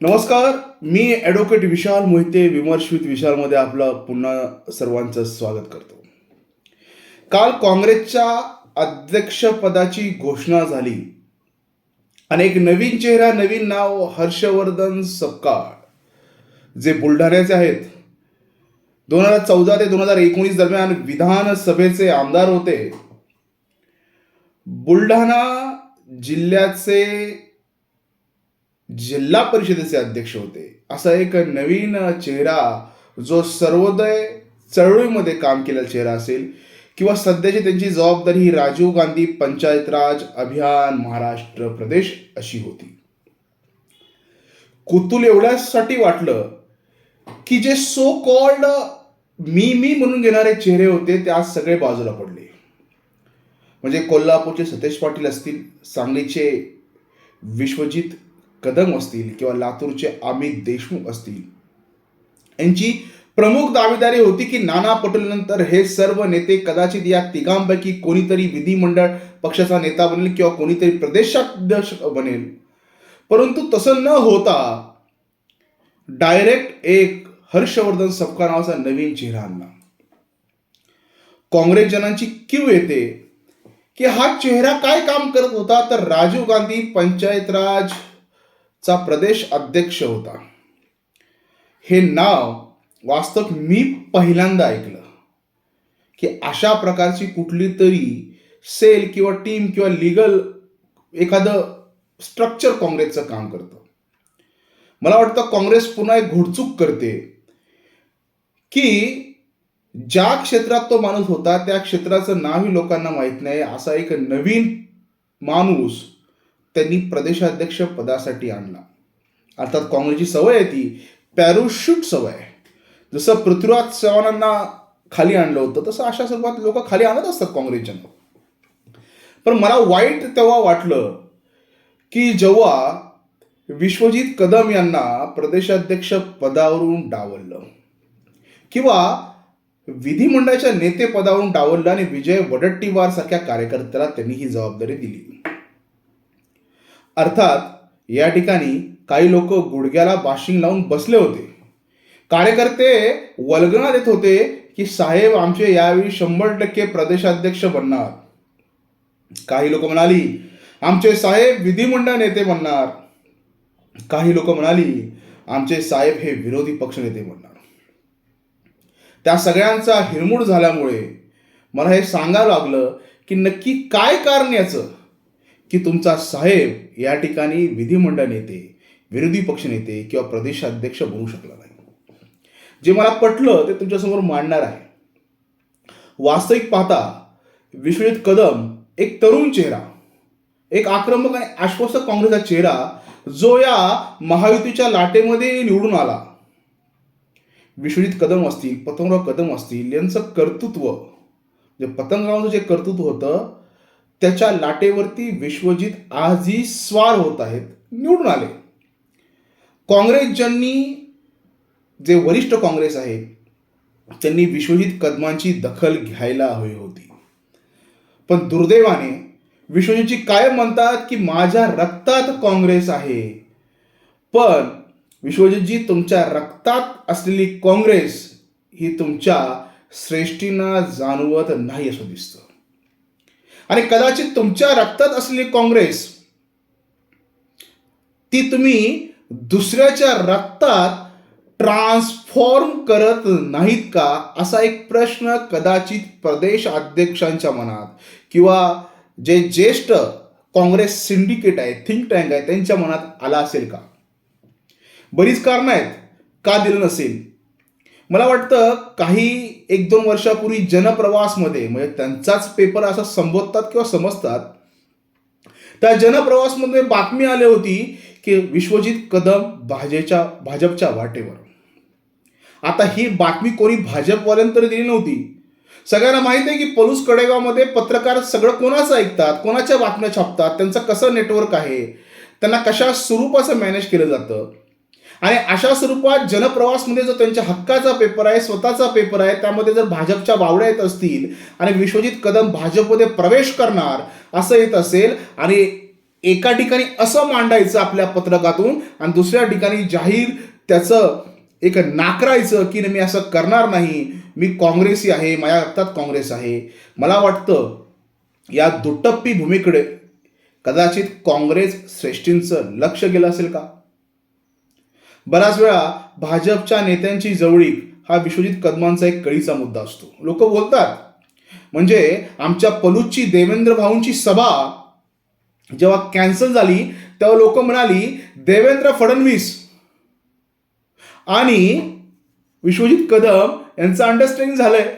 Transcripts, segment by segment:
नमस्कार मी ॲडव्होकेट विशाल मोहिते विमर्शित विशालमध्ये आपलं पुन्हा सर्वांचं स्वागत करतो. काल काँग्रेसच्या अध्यक्षपदाची घोषणा झाली. आणि एक नवीन चेहरा नवीन नाव हर्षवर्धन सपकाळ जे बुलढाण्याचे आहेत. दोन हजार चौदा ते दोन हजार एकोणीस दरम्यान विधानसभेचे आमदार होते. बुलढाणा जिल्ह्याचे जिल्हा परिषदेचे अध्यक्ष होते. असा एक नवीन चेहरा जो सर्वोदय चळवळीमध्ये काम केलेला चेहरा असेल किंवा सध्याची त्यांची जबाबदारी ही राजीव गांधी पंचायत राज अभियान महाराष्ट्र प्रदेश अशी होती. कुतूल एवढ्यासाठी वाटलं की जे सो कॉल्ड मी मी म्हणून घेणारे चेहरे होते ते आज सगळे बाजूला पडले. म्हणजे कोल्हापूरचे सतेज पाटील असतील सांगलीचे विश्वजित कदम असतील किंवा लातूरचे अमित देशमुख असतील. यांची प्रमुख दावेदारी होती की नाना पटोलेनंतर हे सर्व नेते कदाचित या तिघांपैकी कोणीतरी विधिमंडळ पक्षाचा नेता बनेल किंवा कोणीतरी प्रदेशाध्यक्ष बनेल. परंतु तसं न होता डायरेक्ट एक हर्षवर्धन सपका नावाचा नवीन चेहरा आणला. काँग्रेस जनांची क्यू येते की हा चेहरा काय काम करत होता? तर राजीव गांधी पंचायत राज चा प्रदेश अध्यक्ष होता. हे नाव वास्तव मी पहिल्यांदा ऐकलं. की अशा प्रकारची कुठली तरी सेल किंवा टीम किंवा लिगल एखादं स्ट्रक्चर काँग्रेसचं काम करतं. मला वाटतं काँग्रेस पुन्हा एक घोडचूक करते. की ज्या क्षेत्रात तो माणूस होता त्या क्षेत्राचं नावही लोकांना माहीत नाही असा एक नवीन माणूस त्यांनी प्रदेशाध्यक्ष पदासाठी आणला. अर्थात काँग्रेसची सवय आहे ती पॅरोशूट सवय आहे. जसं पृथ्वीराज चव्हाणांना खाली आणलं होतं तसं अशा स्वरूपात लोक खाली आणत असतात काँग्रेसच्या पण मला वाईट तेव्हा वाटलं की जेव्हा विश्वजित कदम यांना प्रदेशाध्यक्ष पदावरून डावललं किंवा विधिमंडळाच्या नेतेपदावरून डावललं आणि विजय वडट्टीवार सारख्या कार्यकर्त्याला त्यांनी ही जबाबदारी दिली. अर्थात या ठिकाणी काही लोक गुडघ्याला बाशिंग लावून बसले होते. कार्यकर्ते वल्गना देत होते की साहेब आमचे यावेळी शंभर टक्के प्रदेशाध्यक्ष बनणार. काही लोक म्हणाली आमचे साहेब विधिमंडळ नेते बनणार. काही लोक म्हणाली आमचे साहेब हे विरोधी पक्षनेते बनणार. त्या सगळ्यांचा हिरमूड झाल्यामुळे मला हे सांगावं लागलं की नक्की काय कारण याचं? की तुमचा साहेब या ठिकाणी विधिमंडळ नेते विरोधी पक्षनेते किंवा प्रदेशाध्यक्ष बनू शकला नाही. जे मला पटलं ते तुमच्यासमोर मांडणार आहे. वास्तविक पाहता विश्वजित कदम एक तरुण चेहरा एक आक्रमक आणि आश्वासक काँग्रेसचा चेहरा जो या महायुतीच्या लाटेमध्ये निवडून आला. विश्वजित कदम असतील पतंगराव कदम असतील यांचं कर्तृत्व जे पतंगरावचं जे कर्तृत्व होतं त्याच्या लाटेवरती विश्वजित आजही स्वार होत आहेत. निवडून आले. काँग्रेस ज्यांनी जे वरिष्ठ काँग्रेस आहे त्यांनी विश्वजित कदमांची दखल घ्यायला हवी होती. पण दुर्दैवाने विश्वजितची कायम म्हणतात की माझ्या रक्तात काँग्रेस आहे. पण विश्वजितजी तुमच्या रक्तात असलेली काँग्रेस ही तुमच्या श्रेष्ठींना जाणवत नाही असं दिसतं. आणि कदाचित तुमच्या रक्तात असलेली काँग्रेस ती तुम्ही दुसऱ्याच्या रक्तात ट्रान्सफॉर्म करत नाहीत का? असा एक प्रश्न कदाचित प्रदेश अध्यक्षांच्या मनात किंवा जे ज्येष्ठ काँग्रेस सिंडिकेट आहे थिंक टँक आहे त्यांच्या मनात आला असेल का? बरीच कारणं आहेत. का दिलं नसेल? मला वाटतं काही एक दोन वर्षापूर्वी जनप्रवासमध्ये म्हणजे त्यांचाच पेपर असा संबोधतात किंवा समजतात त्या जनप्रवासमध्ये बातमी आली होती की विश्वजित कदम भाजेच्या भाजपच्या वाटेवर. आता ही बातमी कोणी भाजपवाल्यांनी तरी दिली नव्हती. सगळ्यांना माहिती आहे की पलूस कडेगावमध्ये पत्रकार सगळं कोणाचं ऐकतात कोणाच्या बातम्या छापतात त्यांचं कसं नेटवर्क आहे त्यांना कशा स्वरूपाचं मॅनेज केलं जातं. आणि अशा स्वरूपात जनप्रवासमध्ये जो त्यांच्या हक्काचा पेपर आहे स्वतःचा पेपर आहे त्यामध्ये जर भाजपच्या वावड्या येत असतील आणि विश्वजित कदम भाजपमध्ये प्रवेश करणार असं येत असेल आणि एका ठिकाणी असं मांडायचं आपल्या पत्रकातून आणि दुसऱ्या ठिकाणी जाहीर त्याचं एक नाकरायचं की मी असं करणार नाही मी काँग्रेसी आहे माझ्या रक्तात काँग्रेस आहे. मला वाटतं या दुटप्पी भूमीकडे कदाचित काँग्रेस श्रेष्ठींचं लक्ष गेलं असेल का? बऱ्याच वेळा भाजपच्या नेत्यांची जवळीक हा विश्वजित कदमांचा एक कळीचा मुद्दा असतो. लोक बोलतात. म्हणजे आमच्या पलूची देवेंद्र भाऊंची सभा जेव्हा कॅन्सल झाली तेव्हा लोक म्हणाली देवेंद्र फडणवीस आणि विश्वजित कदम यांचं अंडरस्टँडिंग झालंय.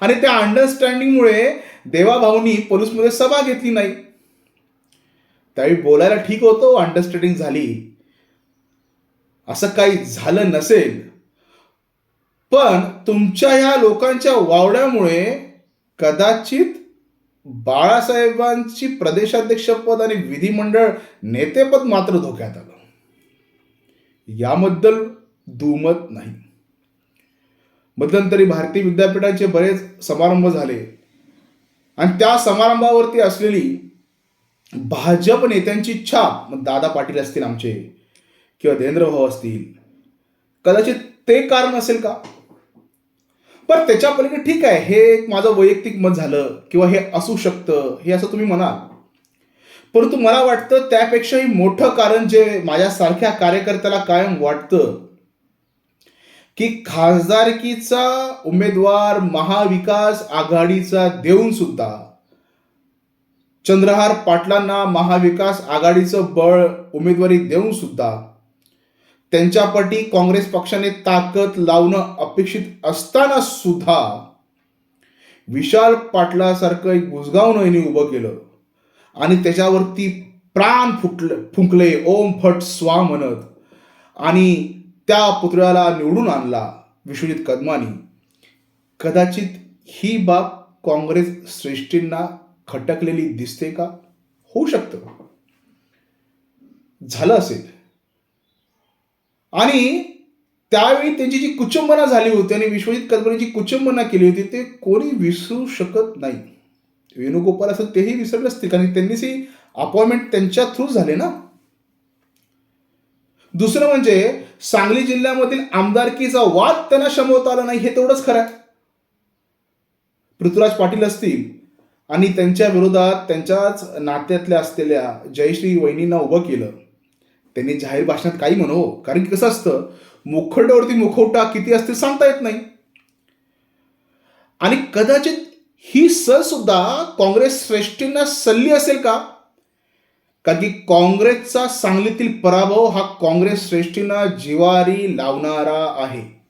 आणि त्या अंडरस्टँडिंगमुळे देवाभाऊनी पलूसमध्ये सभा घेतली नाही. त्यावेळी बोलायला ठीक होतो अंडरस्टँडिंग झाली. असं काही झालं नसेल. पण तुमच्या या लोकांच्या वावड्यामुळे कदाचित बाळासाहेबांची प्रदेशाध्यक्षपद आणि विधिमंडळ नेतेपद मात्र धोक्यात आलं. याबद्दल दुमत नाही. मध्यंतरी भारतीय विद्यापीठाचे बरेच समारंभ झाले. आणि त्या समारंभावरती असलेली भाजप नेत्यांची छाप दादा पाटील असतील आमचे. किंवा देवेंद्र असतील. कदाचित ते कारण असेल का? पण त्याच्या पलीकडे ठीक आहे हे एक माझं वैयक्तिक मत झालं किंवा हे असू शकतं हे असं तुम्ही म्हणाल. परंतु मला वाटतं त्यापेक्षाही मोठं कारण जे माझ्यासारख्या कार्यकर्त्याला कायम वाटतं की खासदारकीचा उमेदवार महाविकास आघाडीचा देऊन सुद्धा चंद्रहार पाटलांना महाविकास आघाडीचं बळ उमेदवारी देऊन सुद्धा त्यांच्यापटी काँग्रेस पक्षाने ताकद लावणं अपेक्षित असताना सुद्धा विशाल पाटलासारखं एक बुजगावनं नयनी उभं केलं. आणि त्याच्यावरती प्राण फुटले फुंकले ओम फट स्वा म्हणत. आणि त्या पुतळ्याला निवडून आणला विश्वजित कदमानी. कदाचित ही बाब काँग्रेस श्रेष्ठींना खटकलेली दिसते का? होऊ शकतं. झालं असेल. आणि त्यावेळी त्यांची जी कुचंबना झाली होती आणि विश्वजित कदमांनी जी कुचंबना केली होती ते कोणी विसरू शकत नाही. वेणुगोपाल असं तेही विसरले असतील कारण त्यांनीच ही अपॉइंटमेंट त्यांच्या थ्रू झाले ना. दुसरं म्हणजे सांगली जिल्ह्यामधील आमदारकीचा वाद त्यांना शमवता आला नाही हे तेवढंच खरं आहे. पृथ्वीराज पाटील असतील आणि त्यांच्या विरोधात त्यांच्याच नात्यातल्या असलेल्या जयश्री वहिनींना उभं केलं. त्यांनी जाहीर भाषणात काही म्हणो हो. कारण की कसं असतं मुखवट्यावरती मुखवटा किती असते सांगता येत नाही. आणि कदाचित ही सर सुद्धा काँग्रेस श्रेष्ठींना सल्ली असेल का? कारण की काँग्रेसचा सांगलीतील पराभव हा काँग्रेस श्रेष्ठींना जिवारी लावणारा आहे.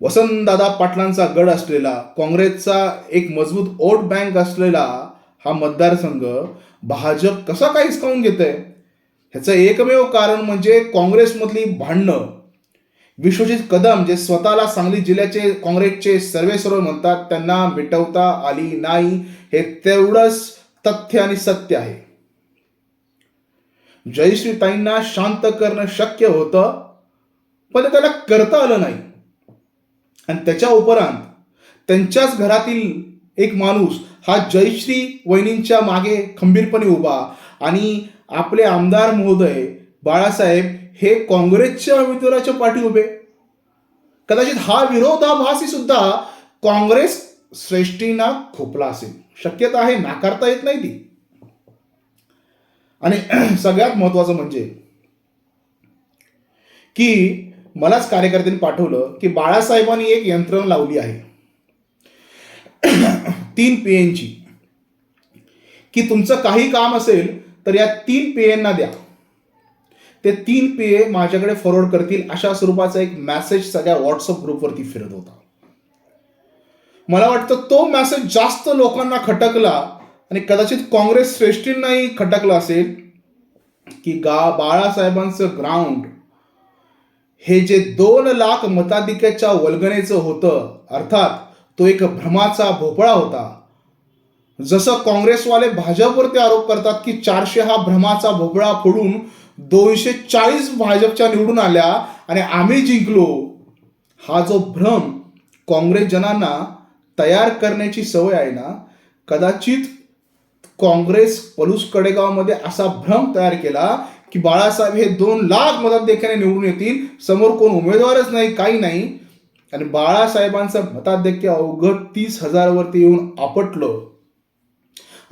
वसंतदादा पाटलांचा गड असलेला काँग्रेसचा एक मजबूत वोट बँक असलेला हा मतदारसंघ भाजप कसा काय हिसकावून घेत आहे ह्याचं एकमेव कारण म्हणजे काँग्रेसमधली भांडणं. विश्वजित कदम जे स्वतःला सांगली जिल्ह्याचे काँग्रेसचे सर्वेसर्व म्हणतात त्यांना मिटवता आली नाही. हे तेवढंच तथ्य आणि सत्य आहे. जयश्रीताईंना शांत करणं शक्य होतं पण त्याला करता आलं नाही. आणि त्याच्या उपरांत त्यांच्याच घरातील एक माणूस हा जयश्री वहिनींच्या मागे खंबीरपणे उभा. आणि आपले आमदार महोदय बाळासाहेब हे काँग्रेसच्या उमेदवाराच्या पाठी उभे. कदाचित हा विरोधाभासी सुद्धा काँग्रेस श्रेष्ठींना खोपला असेल. शक्यता आहे नाकारता येत नाही ती. आणि सगळ्यात महत्वाचं म्हणजे की मलाच कार्यकर्त्यांनी पाठवलं की बाळासाहेबांनी एक यंत्रणा लावली आहे. तीन पेनची की तुमचं काही काम असेल तर या तीन पेयांना द्या. ते तीन पेये माझ्याकडे फॉरवर्ड करतील अशा स्वरूपाचा एक मेसेज सगळ्या व्हॉट्सअप ग्रुपवरती फिरत होता. मला वाटतं तो मेसेज जास्त लोकांना खटकला आणि कदाचित काँग्रेस श्रेष्ठींनाही खटकला असेल की गा बाळासाहेबांचं ग्राउंड हे जे दोन लाख मताधिक्याच्या वल्गनेचं होतं अर्थात तो एक भ्रमाचा भोपळा होता जसं काँग्रेसवाले भाजपवरती आरोप करतात की चारशे हा भ्रमाचा भोपळा फोडून दोनशे चाळीस भाजपच्या निवडून आल्या आणि आम्ही जिंकलो. हा जो भ्रम काँग्रेस जनांना तयार करण्याची सवय आहे ना कदाचित काँग्रेस पलूस कडेगावमध्ये असा भ्रम तयार केला की बाळासाहेब हे दोन लाख मताधिक्याने निवडून येतील समोर कोण उमेदवारच नाही काही नाही. आणि बाळासाहेबांचं मताध्यक्ष अवघड तीस हजारवरती येऊन आपटलं.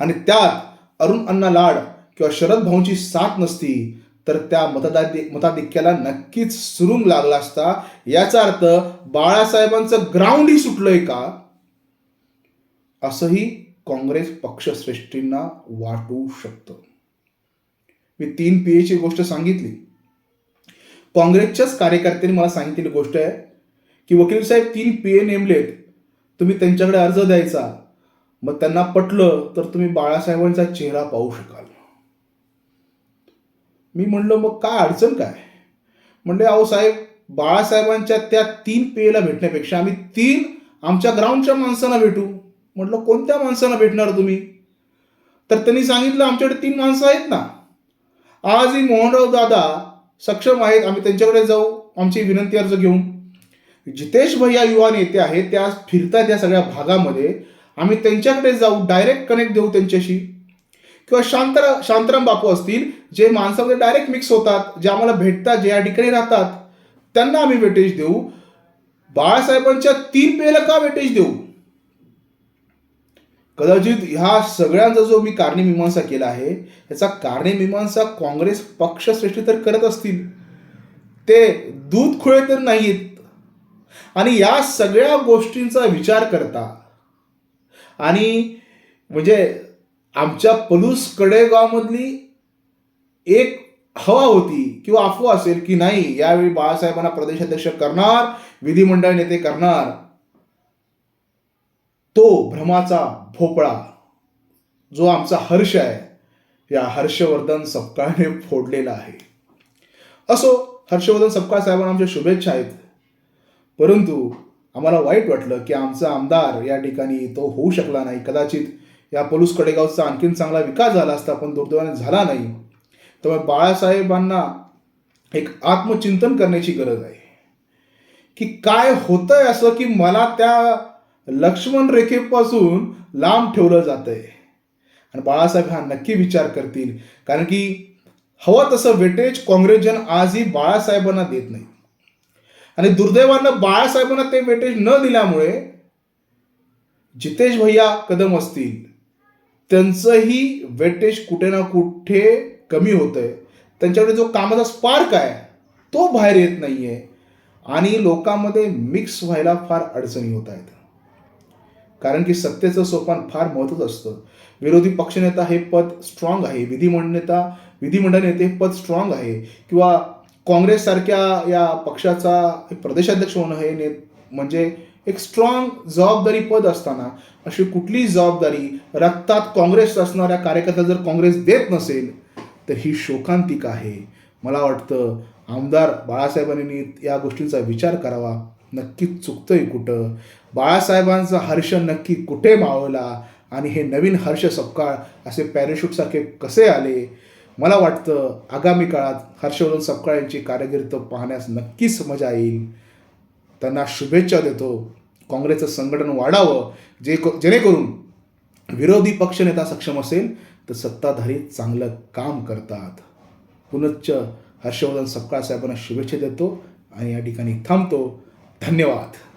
आणि त्यात अरुण अण्णा लाड किंवा शरद भाऊंची साथ नसती तर त्या मतदाधि मताधिक्याला नक्कीच सुरुंग लागला असता. याचा अर्थ बाळासाहेबांचं ग्राउंडही सुटलंय का? असंही काँग्रेस पक्षश्रेष्ठींना वाटू शकतं. मी तीन पी ची गोष्ट सांगितली. काँग्रेसच्याच कार्यकर्त्यांनी मला सांगितलेली गोष्ट आहे की वकील साहेब तीन पी ए नेमलेत. तुम्ही त्यांच्याकडे अर्ज द्यायचा. मग त्यांना पटलं तर तुम्ही बाळासाहेबांचा चेहरा पाहू शकाल. मी म्हणलं मग काय अडचण काय? म्हणले अहो साहेब बाळासाहेबांच्या त्या तीन पेला भेटण्यापेक्षा आम्ही तीन आमच्या ग्राउंडच्या माणसांना भेटू. म्हटलं कोणत्या माणसांना भेटणार तुम्ही? तर त्यांनी सांगितलं आमच्याकडे तीन माणसं आहेत ना. आजही मोहनराव दादा सक्षम आहेत आम्ही त्यांच्याकडे जाऊ आमची विनंती अर्ज घेऊन. जितेश भैया युवा नेते आहेत त्या फिरतात या सगळ्या भागामध्ये. आम्ही त्यांच्याकडे जाऊ डायरेक्ट कनेक्ट देऊ त्यांच्याशी. किंवा शांतरा शांतराम बापू असतील जे माणसामध्ये डायरेक्ट मिक्स होतात जे आम्हाला भेटतात जे या ठिकाणी राहतात त्यांना आम्ही वेटेज देऊ. बाळासाहेबांच्या तीन पेला का वेटेज देऊ? कदाचित ह्या सगळ्यांचा जो मी कारणे केला आहे याचा मीमांसा काँग्रेस पक्षश्रेष्ठी तर करत असतील. ते दूध खुळे तर नाहीत. आणि या सगळ्या गोष्टींचा विचार करता आणि म्हणजे आमच्या पलूस कडेगावमधली एक हवा होती किंवा अफवा असेल की नाही यावेळी बाळासाहेबांना प्रदेशाध्यक्ष करणार विधिमंडळ नेते करणार तो भ्रमाचा भोपळा जो आमचा हर्ष आहे या हर्षवर्धन सपकाळने फोडलेला आहे. असो हर्षवर्धन सपकाळ साहेबांना आमच्या शुभेच्छा आहेत. परंतु आम्हाला वाईट वाटलं की आमचा आमदार या ठिकाणी तो होऊ शकला नाही. कदाचित या पलूस कडेगावचा आणखीन चांगला विकास झाला असता पण दुर्दैवाने झाला नाही. त्यामुळे बाळासाहेबांना एक आत्मचिंतन करण्याची गरज आहे. की काय होतंय असं की मला त्या लक्ष्मण रेखेपासून लांब ठेवलं जातंय. आणि बाळासाहेब हा नक्की विचार करतील. कारण की हवं तसं वेटेज काँग्रेसजन आजही बाळासाहेबांना देत नाही आणि दुर्दैवानं बाळासाहेबांना ते वेटेज न दिल्यामुळे जितेश भैया कदम असतील त्यांचंही वेटेज कुठे ना कुठे कमी होतंय. त्यांच्याकडे जो कामाचा स्पार्क आहे तो बाहेर येत नाही आहे आणि लोकांमध्ये मिक्स व्हायला फार अडचणी होत आहेत. कारण की सत्तेचं सोपान फार महत्त्वाचं असतं. विरोधी पक्षनेता हे पद स्ट्रॉंग आहे. विधिमंडनेता विधिमंडळ नेते हे पद स्ट्रॉंग आहे. किंवा काँग्रेससारख्या या पक्षाचा प्रदेशाध्यक्ष होणं हे ने म्हणजे एक स्ट्रॉंग जबाबदारी पद असताना अशी कुठलीही जबाबदारी रक्तात काँग्रेस असणाऱ्या कार्यकर्त्याला जर काँग्रेस देत नसेल तर ही शोकांतिक आहे. मला वाटतं आमदार बाळासाहेबांनी या गोष्टींचा विचार करावा. नक्कीच चुकतंय कुठं? बाळासाहेबांचा हर्ष नक्की कुठे मावला आणि हे नवीन हर्ष सपकाळ असे पॅरेशूटसारखे कसे आले? मला वाटतं आगामी काळात हर्षवर्धन सपकाळ यांची कारागिरी पाहण्यास नक्कीच मजा येईल. त्यांना शुभेच्छा देतो. काँग्रेसचं संघटन वाढावं. जे जेणेकरून विरोधी पक्षनेता सक्षम असेल तर सत्ताधारी चांगलं काम करतात. पुनश्च हर्षवर्धन सपकाळ साहेबांना शुभेच्छा देतो आणि या ठिकाणी थांबतो. धन्यवाद.